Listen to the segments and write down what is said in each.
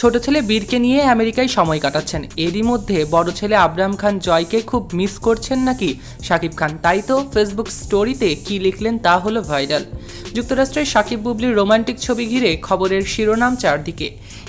ছোট ছেলে বীরকে নিয়ে আমেরিকায় সময় কাটাচ্ছেন। এরই মধ্যে বড় ছেলে আবরাম খান জয়কে খুব মিস করছেন নাকি? শাকিব খান, তাই তো ফেসবুক স্টোরিতে কি লিখলেন তা হলো ভাইরাল যুক্তরাষ্ট্রের শাকিব বুবলির রোমান্টিক ছবি ঘিরে খবরের শিরোনাম চারদিকে।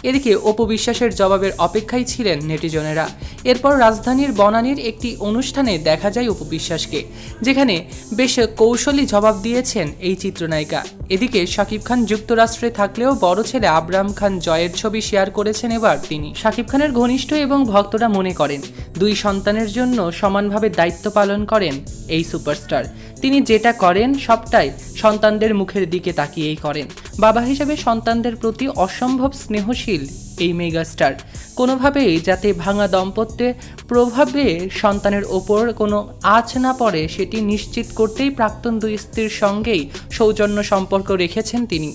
এদিকে অপু বিশ্বাসের জবাবের অপেক্ষায় ছিলেন নেটিজনেরা। এরপর রাজধানীর বনানীর একটি অনুষ্ঠানে দেখা যায় অপু বিশ্বাসকে, যেখানে বেশ কৌশলী জবাব দিয়েছেন এই চিত্রনায়িকা। এদিকে শাকিব খান যুক্তরাষ্ট্রে থাকলেও বড় ছেলে আবরাম খান জয়ের ছবি শেয়ার করেছেন এবার তিনি। শাকিব খানের ঘনিষ্ঠ এবং ভক্তরা মনে করেন, দুই সন্তানের জন্য সমানভাবে দায়িত্ব পালন করেন এই সুপারস্টার। তিনি যেটা করেন, সবটাই সন্তানদের মুখের দিকে তাকিয়েই করেন। বাবা হিসেবে সন্তানদের প্রতি অসম্ভব স্নেহশীল এই মেগাস্টার। কোনোভাবেই যাতে ভাঙা দম্পত্যে প্রভাবে সন্তানের ওপর কোনো আঁচ না পড়ে, সেটি নিশ্চিত করতেই প্রাক্তন দুই স্ত্রীর সঙ্গেই সৌজন্য সম্পর্ক রেখেছেন তিনি।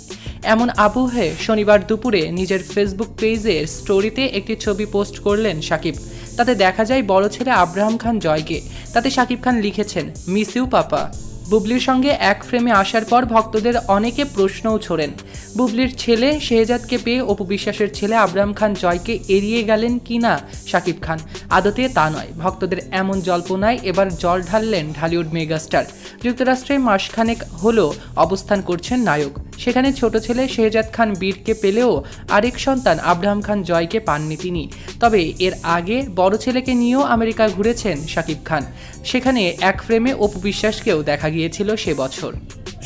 এমন আবহে শনিবার দুপুরে নিজের ফেসবুক পেজের স্টোরিতে একটি ছবি পোস্ট করলেন সাকিব। তাতে দেখা যায় বড় ছেলে আব্রাহাম খান জয়কে। তাতে শাকিব খান লিখেছেন মিস ইউ পাপা। বুবলির সঙ্গে এক ফ্রেমে আসার পর ভক্তদের অনেকে প্রশ্নও ছোড়েন। বুবলির ছেলে শেহজাদকে পেয়ে অপু বিশ্বাসের ছেলে আবরাম খান জয়কে এড়িয়ে গেলেন কি না শাকিব খান? আদতে তা নয়, ভক্তদের এমন জল্পনায় এবার জল ঢাললেন ঢালিউড মেগাস্টার। যুক্তরাষ্ট্রে মাসখানেক হলো অবস্থান করছেন নায়ক। সেখানে ছোট ছেলে শেহজাদ খান বীরকে পেলেও আরেক সন্তান আব্রাহাম খান জয়কে পাননি তিনি। তবে এর আগে বড় ছেলেকে নিয়েও আমেরিকা ঘুরেছেন শাকিব খান। সেখানে এক ফ্রেমে অপু বিশ্বাসকেও দেখা গিয়েছিল সে বছর।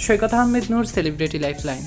Saikat Ahmed Noor, celebrity lifeline.